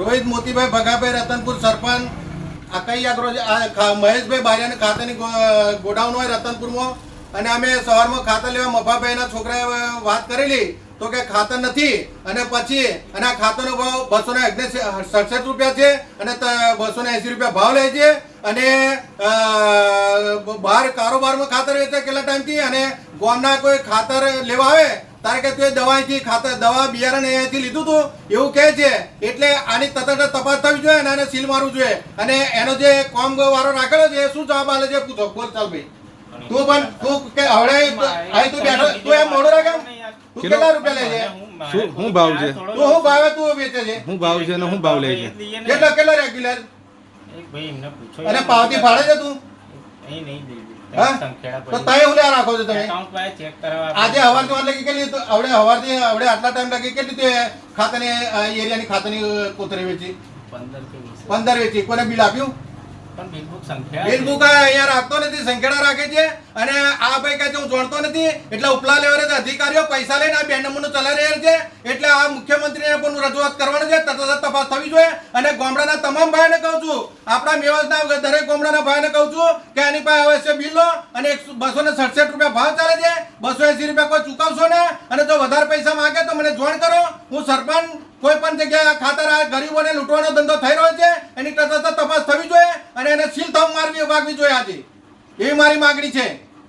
રોહિત મોતીભાઈ ભગાભાઈ, રતનપુર સરપંચ આ કઈ આગ્રો છે? આ મહેશભાઈ બારિયાની ખાતાની ગોડાઉન હોય રતનપુરમાં અને અમે સવારમાં ખાતર લેવા મફાભાઈના છોકરાએ વાત કરેલી, તો કે ખાતર નથી, અને પછી અને આ ખાતરનો ભાવ બસો ને સડસઠ રૂપિયા છે, અને બસો ને એંસી રૂપિયા ભાવ લે છે, અને બહાર કારોબારમાં ખાતર વેચે, કેટલા ટાઈમથી અને ગોમના કોઈ ખાતર લેવા આવે તારે કે તું દવા અહીંથી ખાતર દવા બિયારણ અહીંયાથી લીધું હતું એવું કહે છે. એટલે આની તરત તપાસ થવી જોઈએ અને આને સીલ મારવું જોઈએ. અને એનો જે કોમ વાળો રાખેલો છે એ શું જવાબ આલે છે પૂછો? બોલ ચાલ ભાઈ તું પણ તું કે હવે અહીં તું બેઠો. તું એમ મોડું રાખે તું કેટલા રૂપિયા લે છે? શું શું ભાવ છે? તું શું ભાવે તું વેચે છે? શું ભાવ છે ને શું ભાવ લે છે? કેટલા કેટલા રેગ્યુલર ભાઈ એમને પૂછો અને પાવતી ફાડે છે તું? રાખો છો તમે? એકાઉન્ટ પાસે ચેક કરાવવા આજે હવારથી વાર લગી કેટલી આવડે હવારથી આવડે આટલા ટાઈમ લગી કેટલી તે ખાતાની એરિયાની ખાતાની અ, વેચી? પંદર કે વીસ. પંદર વેચી. કોને બિલ આપ્યું? પણ બિલકુલ સંખ્યા બિલ બુક અહીંયા રાખતો નથી સંખેડા રાખે છે. અને આ ભાઈ કહે છે હું જાણતો નથી. એટલે ઉપલા લેવલે અધિકારીઓ પૈસા લઈને આ બે નંબરનું ચલાવી રહ્યા છે. એટલે આ મુખ્યમંત્રીને પણ રજૂઆત કરવાની છે. તરત તપાસ થવી જોઈએ. અને કહું છું, આપણા મેવાસના દરેક ગામડાના ભાઈને કહું છું કે એની પાસે અવશ્ય બિલ લો અને બસો ને સડસઠ રૂપિયા ભાવ ચાલે છે. બસો એસી રૂપિયા કોઈ ચૂકવશો ને અને જો વધારે પૈસા માંગે તો મને જોઈન કરો. હું સરપંચ, કોઈ પણ જગ્યાએ ખાતર આ ગરીબોને લૂંટવાનો ધંધો થઈ રહ્યો છે, એની તરત તપાસ થવી જોઈએ અને એને સીલ થવું મારવી વાગવી જોઈએ આજે. એવી મારી માગણી છે.